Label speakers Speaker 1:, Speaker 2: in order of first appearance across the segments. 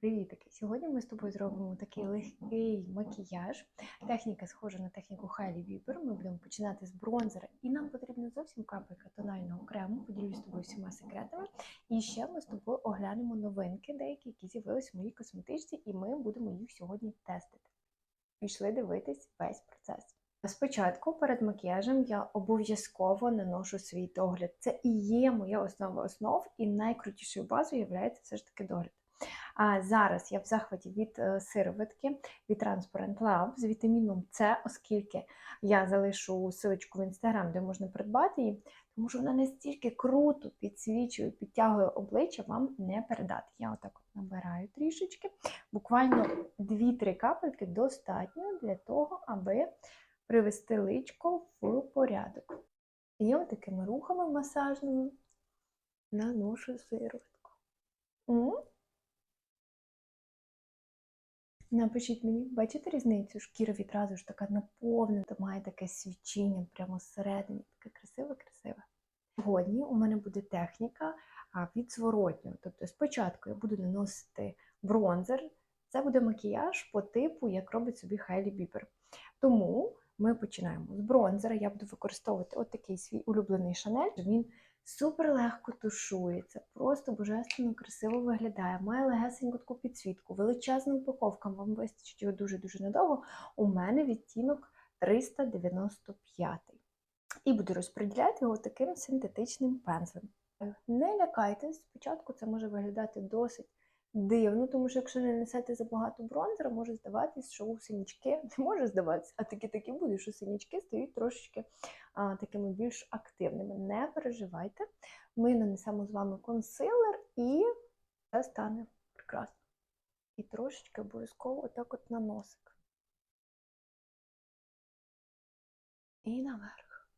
Speaker 1: Привітики! Сьогодні ми з тобою зробимо такий легкий макіяж. Техніка схожа на техніку Хайлі Віпер. Ми будемо починати з бронзера, і нам потрібна зовсім капелька тонального крему. Поділюсь з тобою всіма секретами. І ще ми з тобою оглянемо новинки, деякі, які з'явились в моїй косметичці, і ми будемо їх сьогодні тестити. Пішли дивитись весь процес. Спочатку перед макіяжем я обов'язково наношу свій догляд. Це і є моя основа основ, і найкрутішою базою є все ж таки догляд. А зараз я в захваті від е, сироватки від Transparent Love з вітаміном С, оскільки я залишу силочку в інстаграм, де можна придбати її, тому що вона настільки круто підсвічує, підтягує обличчя, вам не передати. Я отак от набираю трішечки, буквально 2-3 капельки достатньо для того, аби привести личко в порядок. І от такими рухами масажними наношу сироватку. Напишіть мені, бачите різницю? Шкіра відразу ж така наповнена, має таке свічіння прямо зсередини, таке красиве-красиве. Сьогодні у мене буде техніка від зворотнього. Тобто спочатку я буду наносити бронзер, це буде макіяж по типу, як робить собі Хайлі Бібер. Тому ми починаємо з бронзера. Я буду використовувати от такий свій улюблений шанель. Він Супер легко тушується, просто божественно красиво виглядає, має легесеньку таку підсвітку, величезна упаковка, вам вистачить його дуже-дуже надовго. У мене відтінок 395. І буду розподіляти його таким синтетичним пензлем. Не лякайтесь, спочатку це може виглядати досить дивно, тому що якщо не несете забагато бронзера, може здаватись, що у синячки не може здаватися, а такі такі буде, що синячки стають трошечки а, такими більш активними. Не переживайте. Ми нанесемо з вами консилер і це стане прекрасно. І трошечки обов'язково отак от на носик. І наверх.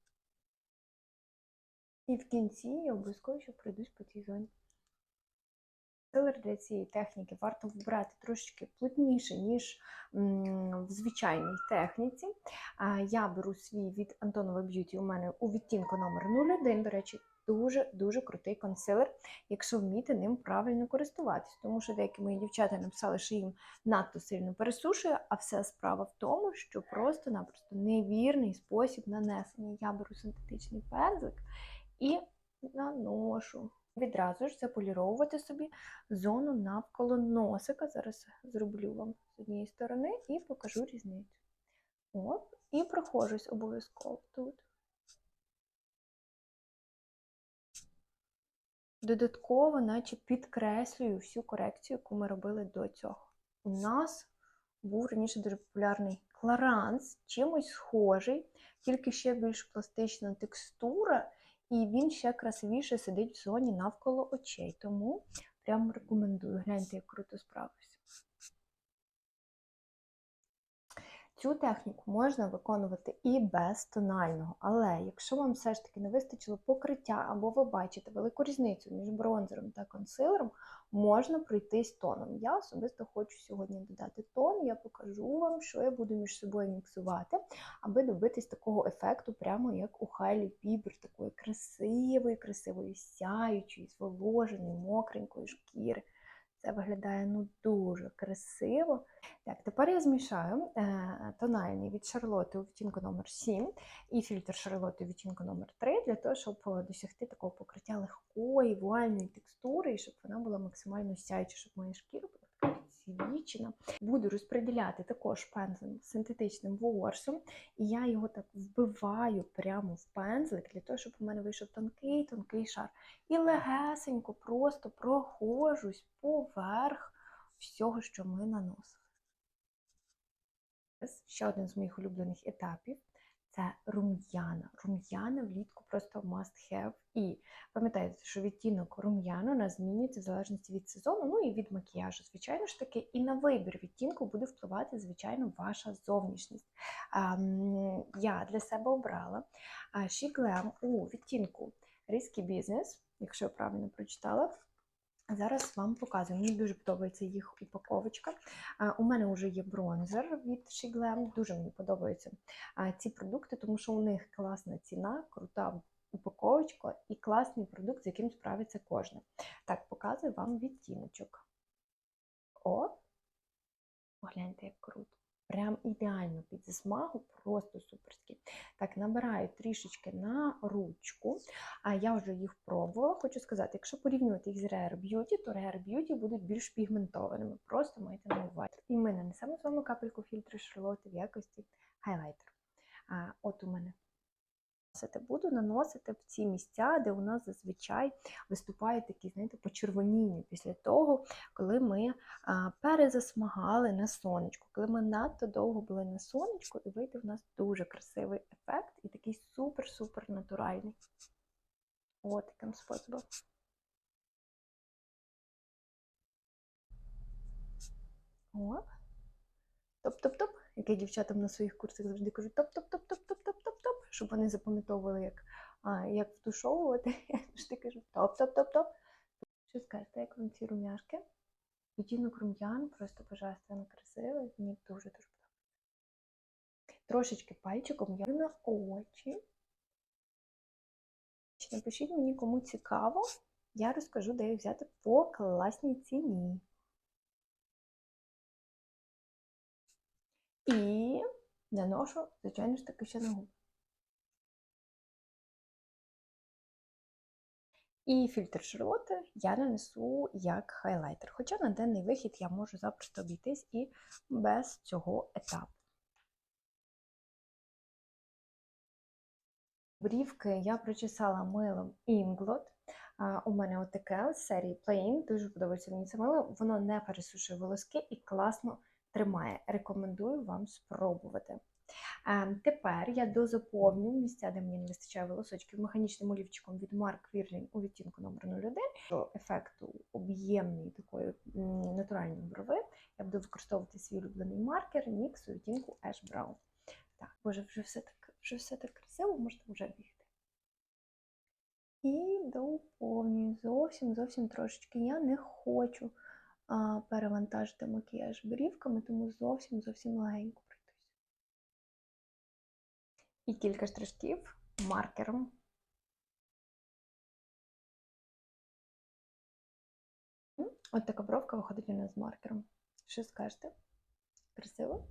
Speaker 1: І в кінці я обов'язково ще пройдусь по цій зоні. Консилер для цієї техніки варто вибрати трошечки плотніше, ніж в звичайній техніці. Я беру свій від Antonova Beauty, у мене у відтінку номер 01, до речі, дуже-дуже крутий консилер, якщо вміти ним правильно користуватись. Тому що деякі мої дівчата написали, що їм надто сильно пересушує, а вся справа в тому, що просто-напросто невірний спосіб нанесення. Я беру синтетичний пензлик і наношу. Відразу ж заполіровувати собі зону навколо носика. Зараз зроблю вам з однієї сторони і покажу різницю. От, І проходжусь обов'язково тут. Додатково, наче підкреслюю всю корекцію, яку ми робили до цього. У нас був раніше дуже популярний кларанс, чимось схожий, тільки ще більш пластична текстура. І він ще красивіше сидить в зоні навколо очей. Тому прям рекомендую. Гляньте, як круто справився. Цю техніку можна виконувати і без тонального, але якщо вам все ж таки не вистачило покриття, або ви бачите велику різницю між бронзером та консилером, можна пройтись тоном. Я особисто хочу сьогодні додати тон, я покажу вам, що я буду між собою міксувати, аби добитись такого ефекту, прямо як у Хайлі Бібер, такої красивої, красивої, сяючої, зволоженої, мокренької шкіри. Це виглядає ну дуже красиво. Так, Тепер я змішаю е, тональний від Шарлоти у відтінку номер 7 і фільтр Шарлоти у відтінку номер 3 для того, щоб досягти такого покриття легкої, вуальної текстури, і щоб вона була максимально сяюча, щоб моя шкіра підсвічена. Буду розподіляти також пензлем синтетичним ворсом, і я його так вбиваю прямо в пензлик, для того, щоб у мене вийшов тонкий-тонкий шар. І легесенько просто проходжусь поверх всього, що ми наносили. Ще один з моїх улюблених етапів це рум'яна. Рум'яна влітку просто must have. І пам'ятайте, що відтінок рум'яну у нас змінюється в залежності від сезону, ну і від макіяжу, звичайно ж таки, і на вибір відтінку буде впливати, звичайно, ваша зовнішність. Я для себе обрала She Glam у відтінку Risky Business, якщо я правильно прочитала. Зараз вам показую. Мені дуже подобається їх упаковочка. У мене вже є бронзер від Shiglam. Дуже мені подобаються ці продукти, тому що у них класна ціна, крута упаковочка і класний продукт, з яким справиться кожен. Так, показую вам відтіночок. О! Погляньте, як круто. Прям ідеально під засмагу, просто суперський. Так, набираю трішечки на ручку, а я вже їх пробувала. Хочу сказати, якщо порівнювати їх з Rare Beauty, то Rare Beauty будуть більш пігментованими. Просто майте на увазі. І ми нанесемо з вами капельку фільтру Шарлотти в якості хайлайтер. А, От у мене. Буду наносити в ці місця, де у нас зазвичай виступають такі, знаєте, почервоніння після того, коли ми перезасмагали на сонечку, коли ми надто довго були на сонечку, і вийде в нас дуже красивий ефект і такий супер-супер натуральний. От таким способом. Оп. Топ-топ-топ, яке дівчатам на своїх курсах завжди кажуть топ-топ-топ-топ-топ-топ-топ, щоб вони запам'ятовували, як, а, як втушовувати. Я завжди кажу топ-топ-топ-топ. Що скажете, як вам ці рум'яшки? Відтінок рум'ян просто божественно красивий, мені дуже-дуже подобається. Трошечки пальчиком я на очі. Напишіть мені, кому цікаво, я розкажу, де їх взяти по класній ціні. І наношу, звичайно ж таки, ще на губи. І фільтр Шарлотти я нанесу як хайлайтер. Хоча на денний вихід я можу запросто обійтись і без цього етапу. Брівки я причесала милом Inglot. У мене отаке з серії Plain, дуже подобається мені це мило. Воно не пересушує волоски і класно тримає. Рекомендую вам спробувати. Тепер я дозаповню місця, де мені не вистачає волосочків, механічним олівчиком від Mark Вірлін у відтінку номер 01 До ефекту об'ємної такої натуральної брови я буду використовувати свій улюблений маркер NYX у відтінку Ash Brown. Так, боже, вже все так, вже все так красиво, можете вже бігти. І доповнюю зовсім зовсім трошечки. Я не хочу перевантажити макіяж брівками, тому зовсім зовсім легенько пройтусь. І кілька штришків маркером. От така бровка виходить у нас з маркером. Що скажете? Красиво?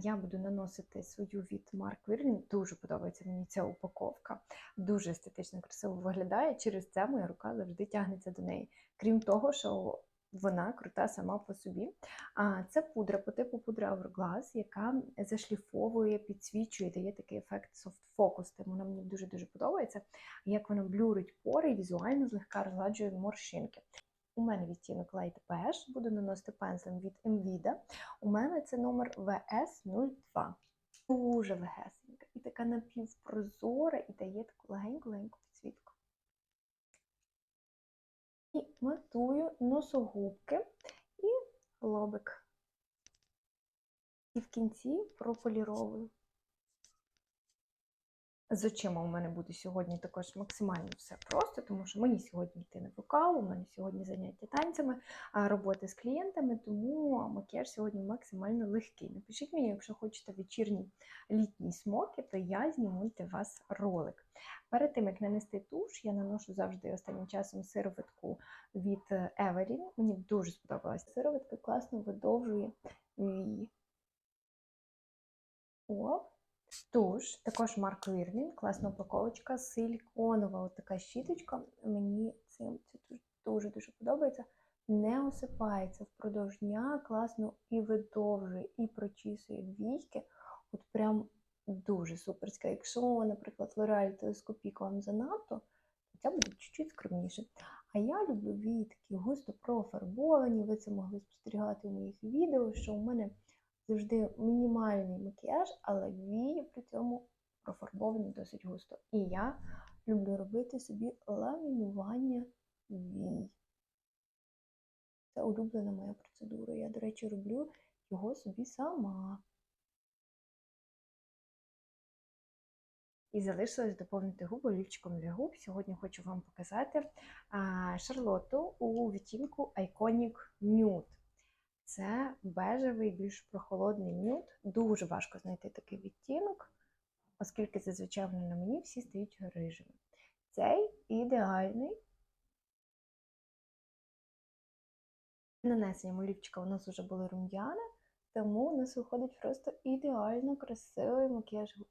Speaker 1: Я буду наносити свою від Mark Вірлін. Дуже подобається мені ця упаковка. Дуже естетично, красиво виглядає. Через це моя рука завжди тягнеться до неї. Крім того, що вона крута сама по собі. А це пудра по типу пудра Hourglass, яка зашліфовує, підсвічує, дає такий ефект focus. Тому вона мені дуже-дуже подобається. Як вона блюрить пори і візуально злегка розгладжує морщинки. У мене відтінок Light Beige, буду наносити пензлем від Mvida. У мене це номер VS02. Дуже легесенька. І така напівпрозора, і дає таку легеньку-легеньку підсвітку. І матую носогубки і лобик. І в кінці прополіровую. З очима у мене буде сьогодні також максимально все просто, тому що мені сьогодні йти на вокал, у мене сьогодні заняття танцями, роботи з клієнтами, тому макіяж сьогодні максимально легкий. Напишіть мені, якщо хочете вечірні літні смоки, то я зніму для вас ролик. Перед тим, як нанести туш, я наношу завжди останнім часом сироватку від Evelyn. Мені дуже сподобалася сироватка, класно видовжує вії. Оп. Туш, також Марк Вірвін, класна упаковочка, силіконова от така щіточка. Мені цим це дуже-дуже подобається. Не осипається впродовж дня, класно і видовжує, і прочісує війки. От прям дуже суперська. Якщо, наприклад, L'Oreal телескопік вам занадто, то ця буде чуть-чуть скромніше. А я люблю вії такі густо профарбовані. Ви це могли спостерігати у моїх відео, що у мене завжди мінімальний макіяж, але вії при цьому профарбовані досить густо. І я люблю робити собі ламінування вій. Це улюблена моя процедура. Я, до речі, роблю його собі сама. І залишилось доповнити губи олівчиком для губ. Сьогодні хочу вам показати Шарлоту у відтінку Iconic Nude. Це бежевий, більш прохолодний нюд. Дуже важко знайти такий відтінок, оскільки зазвичай на мені всі стають рижими. Цей ідеальний Нанесенням олівчика у нас вже були рум'яна, тому у нас виходить просто ідеально красивий макіяж губ.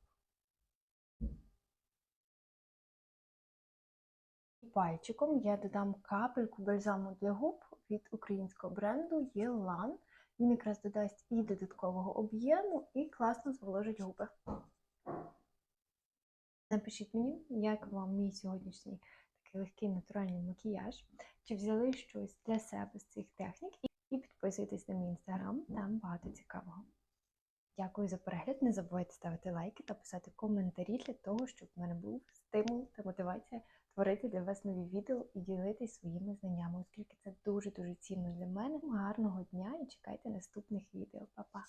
Speaker 1: Пальчиком я додам капельку бальзаму для губ від українського бренду Єлан. Він якраз додасть і додаткового об'єму, і класно зволожить губи. Напишіть мені, як вам мій сьогоднішній такий легкий натуральний макіяж, чи взяли щось для себе з цих технік, і підписуйтесь на мій інстаграм, там багато цікавого. Дякую за перегляд. Не забувайте ставити лайки та писати коментарі для того, щоб в мене був стимул та мотивація творити для вас нові відео і ділитись своїми знаннями, оскільки це дуже-дуже цінно для мене. Гарного дня і чекайте наступних відео. Па-па!